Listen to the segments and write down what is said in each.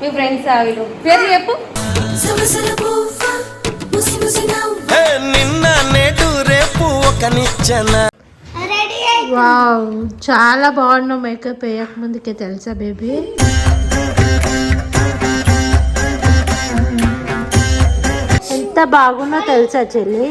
మీ friends వీళ్ళు? పేర్లు చెప్పు. ఏ నిన్న నేడు రేపు ఒక నిచ్చెన. వావ్ చాలా బాగున్నావు మేకప్ వేయక ముందుకే తెలుసా బేబీ? ఎంత బాగున్నా తెలుసా చెల్లి?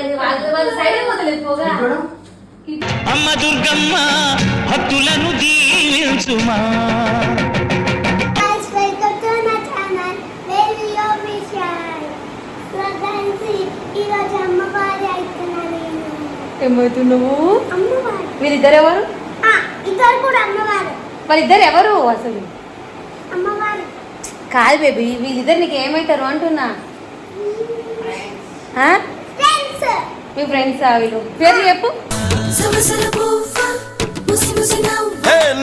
అమ్మ దుర్గమ్మ భక్తులను దీవించుమా. ఏమవుతున్నావు? వీళ్ళిద్దరు ఎవరు ఆ, ఇద్దరు కూడా అమ్మవారు. వాళ్ళిద్దరు ఎవరు అసలు? అమ్మవారు. కాదు బేబీ వీళ్ళిద్దరు నీకు ఏమవుతారు అంటున్నా మీ ఫ్రెండ్స్ వీళ్ళు పేర్లు చెప్పు.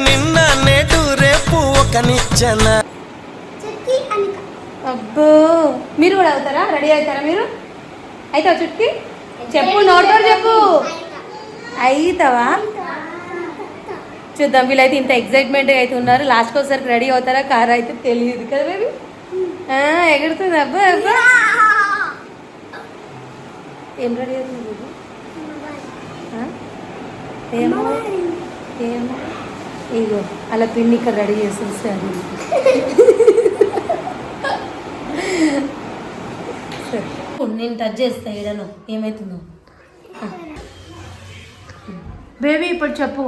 నిన్న నేడు రేపు ఒక నిచ్చెన. చుట్టి అబ్బో మీరు కూడా అవుతారా? రెడీ అవుతారా మీరు? అయితే చుట్కి? చెప్పు నోటితో చెప్పు. అవుతావా చూద్దాం వీళ్ళైతే ఇంత ఎగ్జైట్మెంట్గా అయితే ఉన్నారు. లాస్ట్కి ఒకసారి రెడీ అవుతారా? కార్ అయితే తెలియదు కదా బేబీ ఎగురుతుంది. అబ్బా అబ్బా. ఏం రెడీ అవుతుంది ఏమో ఏమో. ఇగో అలా పిండి ఇక్కడ రెడీ చేస్తుంది సార్. సరే. నేను టచ్ చేస్తా ఈడను ఏమవుతుందో బేబీ ఇప్పుడు చెప్పు.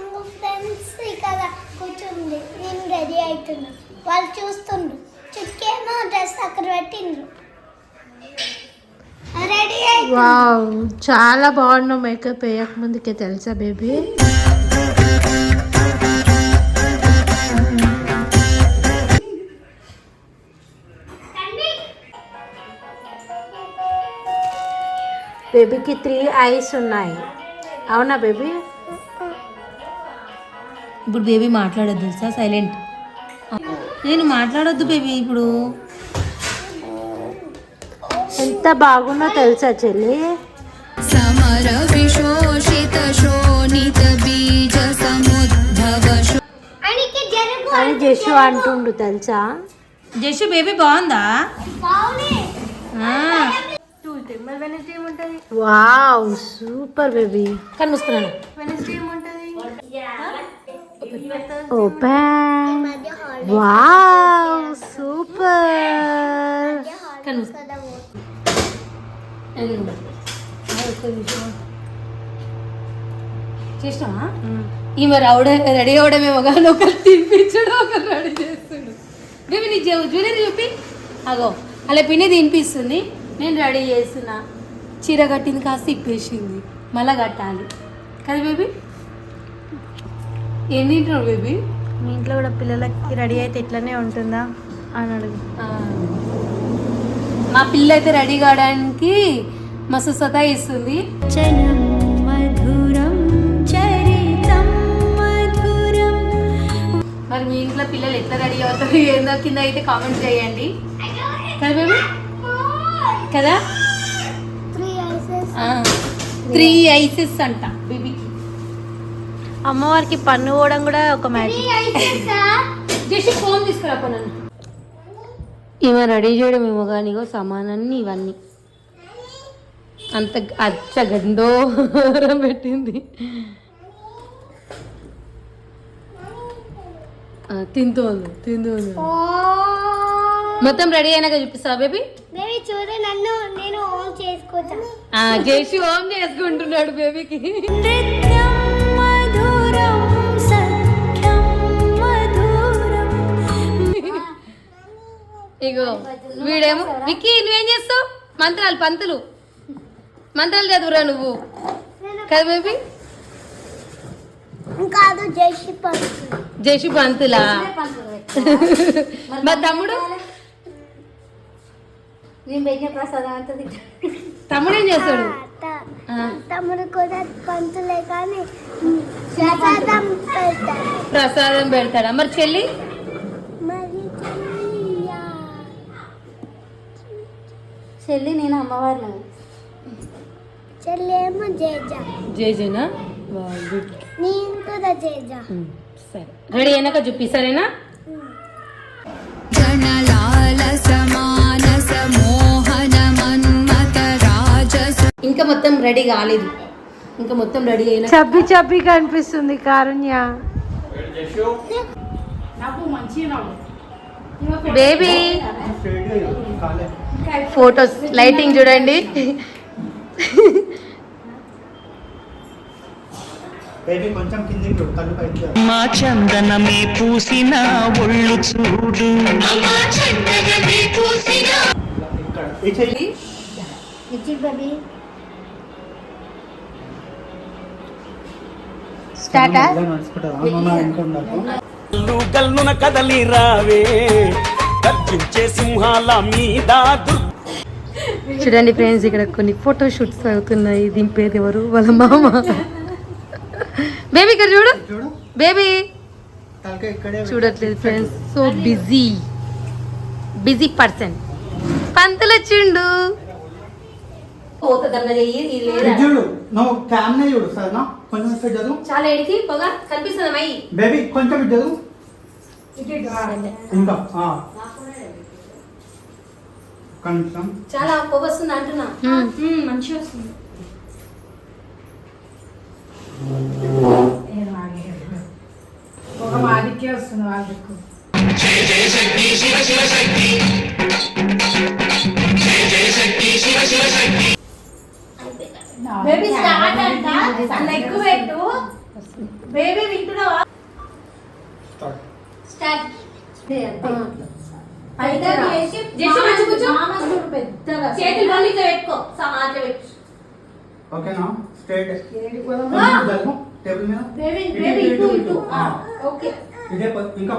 ఇంకో ఫ్రెండ్స్ ఇక్కడ కూర్చుంది. నేను రెడీ అవుతున్నా. వాళ్ళు చూస్తుండ్రు. చుట్టేమో డ్రెస్ అక్కడ పెట్టిండ్రు. వావ్ చాలా బాగున్నావు మేకప్ వేయక ముందుకే తెలుసా బేబీ? బేబీకి త్రీ ఐస్ ఉన్నాయి. అవునా బేబీ? ఇప్పుడు బేబీ మాట్లాడొద్దు తెలుసా? సైలెంట్. నేను మాట్లాడొద్దు బేబీ ఇప్పుడు. ఎంత బాగున్నా తెలుసా చెల్లి? సమర విశోషిత శోణిత బీజ సముద్భవ అని జషు అంటుండు తెలుసా? జషు బేబీ బాగుందా? Wow super baby. కనిపిస్తున్నాను ఓపెన్. Wow super. కనిపిస్తున్నాను చేసినావా? ఈమె రావడం రెడీ అవడమేమో కానీ ఒకరు తినిపించడం ఒకరు రెడీ చేస్తాడు. బేబీ నీ జ్యువెలరీ చూపి. అగో అలా పిన్ని తినిపిస్తుంది. నేను రెడీ చేస్తున్నా. చీర కట్టింది కాస్త ఇప్పేసింది. మళ్ళా కట్టాలి. కదా బేబీ? ఏం తింటున్నావు బేబీ? మీ ఇంట్లో కూడా పిల్లలకి రెడీ అయితే ఇట్లనే ఉంటుందా? అని అడుగు. ఆ పిల్ల అయితే రెడీ కావడానికి మస్తు సతాయిస్తుంది మరి మీ ఇంట్లో పిల్లలు ఎట్లా రెడీ అవుతారు ఏందో కింద అయితే కామెంట్ చేయండి. కదా త్రీ ఐసెస్ అంట బేబీకి అమ్మవారికి పన్ను పోవడం కూడా ఒక మ్యాచ్ ఫోన్ తీసుకురా నన్ను. ఈమె రెడీ చేయడం ఏమో కానీ సమానాన్ని ఇవన్నీ. అంత అచ్చ గంధోరం పెట్టింది. తింటోంది తింటోంది మొత్తం రెడీ అయినాక చూపిస్తావా బేబీ? బేబీ చూడు నన్ను నేను ఓన్ చేసుకోవచ్చా చేసి హోమ్ చేసుకుంటున్నాడు బేబీకి. ఇగో వీడేమో విక్కీ నువ్వేం చేస్తావు? మంత్రాలు పంతులు. మంత్రాలు చదువురా నువ్వు. కదా బేబీ? కాదు జైషి పంతులు. జేషి పంతులా? మా తమ్ముడు? తమ్ముడు ఏం చేస్తాడు? తమ్ముడు కూడా పంతులే కానీ ప్రసాదం పెడతాడా? మరి చెల్లి? చెల్లి నేను అమ్మవారిని. చెల్లి ఏమో జేజ. జేజేనా? గుడ్. నేను కూడా జేజ. సరే. రెడీ అయినాక చూపి సరేనా? ఇంకా మొత్తం రెడీ కాలేదు. ఇంకా మొత్తం రెడీ అయినా చబ్బి చబ్బి కనిపిస్తుంది కారుణ్య. బేబీ. ఫొటోస్ లైటింగ్ చూడండి. మా చందనమే పూసిన ఒళ్ళు చూడు. కదలి రావే. గర్జించే సింహాల మీద చూడండి ఫ్రెండ్స్ ఇక్కడ కొన్ని ఫోటో షూట్స్ అవుతున్నాయి. దింపేది ఎవరు? వాళ్ళ మామ. బేబీ ఇక్కడ చూడు. బేబీ చూడట్లేదు friends so busy busy person పంతులు వచ్చిండు. చాలా ఎడికి పొగ కనిపిస్తుంది బేబీ కొంచెం ఇంకా. కొంచెం చాలా పొగ వస్తుంది అంటున్నా మంచిగా వస్తుంది బేబీ స్టార్ట్ అంట. ఎక్కువ పెట్టు. బేబీ వింటున్నావా? ఓకేనా? స్ట్రైట్ టేబుల్ మీద. ఓకే. ఇదే ఇంకా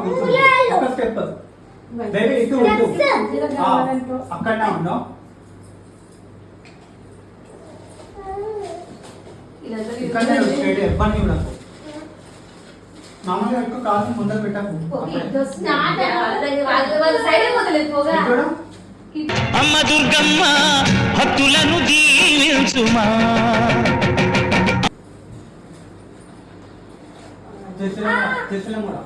ఒక స్టెప్ బేబీ ఇటు ఇటు అక్కడనే ఇక్కడనే కూడా మామూలుగా ఎక్కువ కాలు ముందర పెట్టకు. అక్కడే. సైడ్ పోతలేదు పొగ. ఇటు చూడు అమ్మ దుర్గమ్మ భక్తులను దీవించుమా. చేసలేం కూడా చేసలేం కూడా.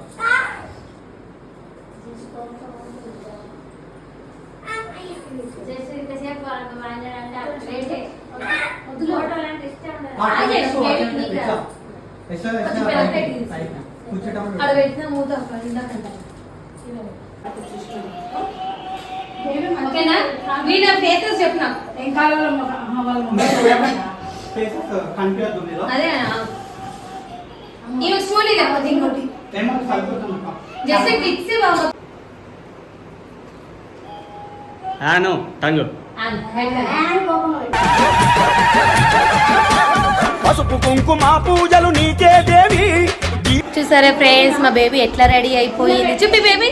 ఆ, అక్కడ పెట్టిన మూత ఓకేనా? వీళ్ళ ఫేసెస్ చెప్పు నాకు అదే ఈమె ఇంకోటి. జస్ట్ ఆను టంగు పసుపు కుంకుమ పూజలు నీకే దేవి. చూసారా ఫ్రెండ్స్ మా బేబీ ఎట్లా రెడీ అయిపోయింది? చూపి బేబీ.